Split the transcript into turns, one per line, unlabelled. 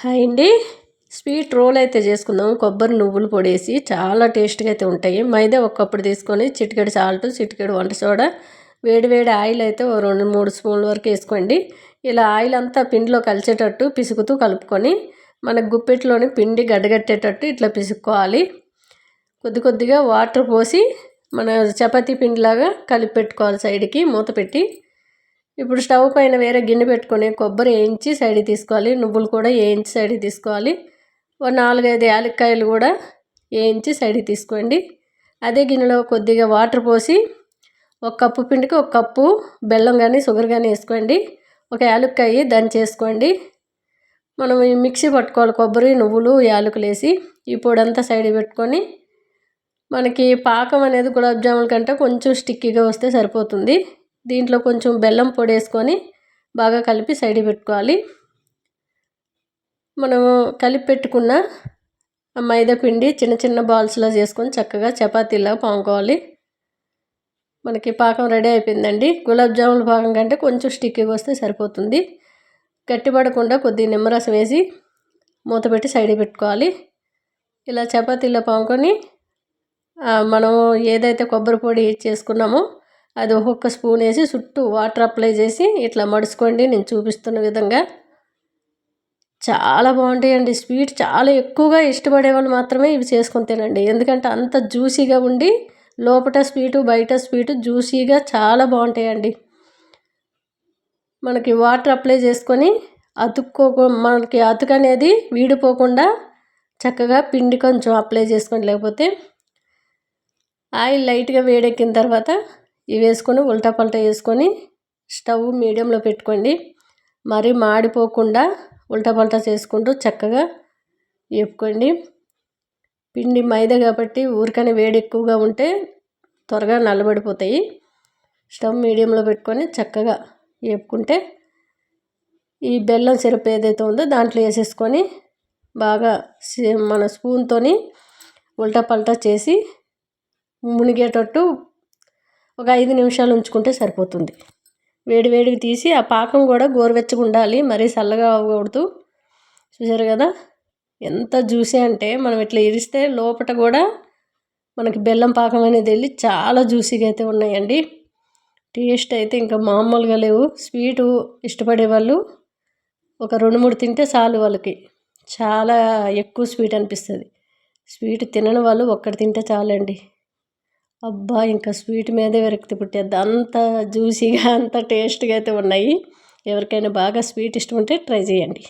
Hi అండి. Sweet role అయితే చేసుకుందాం. కొబ్బరి నువ్వులు పొడేసి చాలా టేస్ట్గా అయితే ఉంటాయి. మైదా ఒకప్పుడు తీసుకొని చిటికెడు సాల్ట్ చిటికెడు వంట సోడా వేడి వేడి ఆయిల్ అయితే ఓ రెండు మూడు స్పూన్ల వరకు వేసుకోండి. ఇలా ఆయిల్ అంతా పిండిలో కలిసేటట్టు పిసుకుతూ కలుపుకొని మన గుప్పెట్లోని పిండి గడ్డగట్టేటట్టు ఇట్లా పిసుక్కోవాలి. కొద్ది కొద్దిగా వాటర్ పోసి మన చపాతీ పిండిలాగా కలిపి పెట్టుకోవాలి సైడ్కి మూత పెట్టి. ఇప్పుడు స్టవ్ పైన వేరే గిన్నె పెట్టుకొని కొబ్బరి వేయించి సైడ్ తీసుకోవాలి. నువ్వులు కూడా వేయించి సైడ్ తీసుకోవాలి. ఒక నాలుగైదు యాలక్కాయలు కూడా వేయించి సైడ్ తీసుకోండి. అదే గిన్నెలో కొద్దిగా వాటర్ పోసి ఒక కప్పు పిండికి ఒక కప్పు బెల్లం కానీ షుగర్ కానీ వేసుకోండి. ఒక యాలక్కాయ దంచేసుకోండి మనం మిక్సీ పట్టుకోవాలి. కొబ్బరి నువ్వులు యాలకులు వేసి ఈ పొడంతా సైడ్ పెట్టుకొని మనకి పాకం అనేది గులాబ్ జామున్ కంటే కొంచెం స్టిక్కీగా వస్తే సరిపోతుంది. దీంట్లో కొంచెం బెల్లం పొడి వేసుకొని బాగా కలిపి సైడ్ పెట్టుకోవాలి. మనము కలిపి పెట్టుకున్న మైదా పిండి చిన్న చిన్న బాల్స్లో చేసుకొని చక్కగా చపాతీలా పాముకోవాలి. మనకి పాకం రెడీ అయిపోయిందండి. గులాబ్ జాముల పాకం కంటే కొంచెం స్టిక్కీగా వస్తే సరిపోతుంది. గట్టిపడకుండా కొద్ది నిమ్మరసం వేసి మూత పెట్టి సైడ్ పెట్టుకోవాలి. ఇలా చపాతీలో పాముకొని మనం ఏదైతే కొబ్బరి పొడి చేసుకున్నామో అది ఒక్కొక్క స్పూన్ వేసి చుట్టూ వాటర్ అప్లై చేసి ఇట్లా మడుచుకోండి నేను చూపిస్తున్న విధంగా. చాలా బాగుంటాయండి స్వీట్ చాలా ఎక్కువగా ఇష్టపడే వాళ్ళు మాత్రమే ఇవి చేసుకొని తినండి. ఎందుకంటే అంత జ్యూసీగా ఉండి లోపల స్వీటు బయట స్వీటు జ్యూసీగా చాలా బాగుంటాయండి. మనకి వాటర్ అప్లై చేసుకొని అతుక్కో మనకి అతుకు అనేది వీడిపోకుండా చక్కగా పిండి కొంచెం అప్లై చేసుకోండి. లేకపోతే ఆయిల్ లైట్గా వేడెక్కిన తర్వాత ఇవి వేసుకొని ఉల్టా పల్టా వేసుకొని స్టవ్ మీడియంలో పెట్టుకోండి. మరీ మాడిపోకుండా ఉల్టా పల్టా చేసుకుంటూ చక్కగా వేపుకోండి. పిండి మైదా కాబట్టి ఊరికనే వేడి ఎక్కువగా ఉంటే త్వరగా నల్లబడిపోతాయి. స్టవ్ మీడియంలో పెట్టుకొని చక్కగా వేపుకుంటే ఈ బెల్లం సిరప్ ఏదైతే ఉందో దాంట్లో వేసేసుకొని బాగా మన స్పూన్తో ఉల్టా పల్టా చేసి మునిగేటట్టు ఒక ఐదు నిమిషాలు ఉంచుకుంటే సరిపోతుంది. వేడి వేడివి తీసి ఆ పాకం కూడా గోరువెచ్చగా ఉండాలి. మరీ చల్లగా అవ్వకూడదు. చూసారు కదా? ఎంత జ్యూసీ అంటే మనం ఇట్లా ఇరిస్తే లోపల కూడా మనకి బెల్లం పాకం అనేది వెళ్ళి చాలా జ్యూసీగా అయితే ఉన్నాయండి. టేస్ట్ అయితే ఇంకా మామూలుగా లేవు. స్వీటు ఇష్టపడే వాళ్ళు ఒక రెండు మూడు తింటే చాలు వాళ్ళకి. చాలా ఎక్కువ స్వీట్ అనిపిస్తుంది. స్వీట్ తినని వాళ్ళు ఒక్కటి తింటే చాలండి. అబ్బా ఇంకా స్వీట్ మీదే విరక్తి పుట్టేది అంత జ్యూసీగా అంత టేస్ట్గా అయితే ఉన్నాయి. ఎవరికైనా బాగా స్వీట్ ఇష్టం ఉంటే ట్రై చేయండి.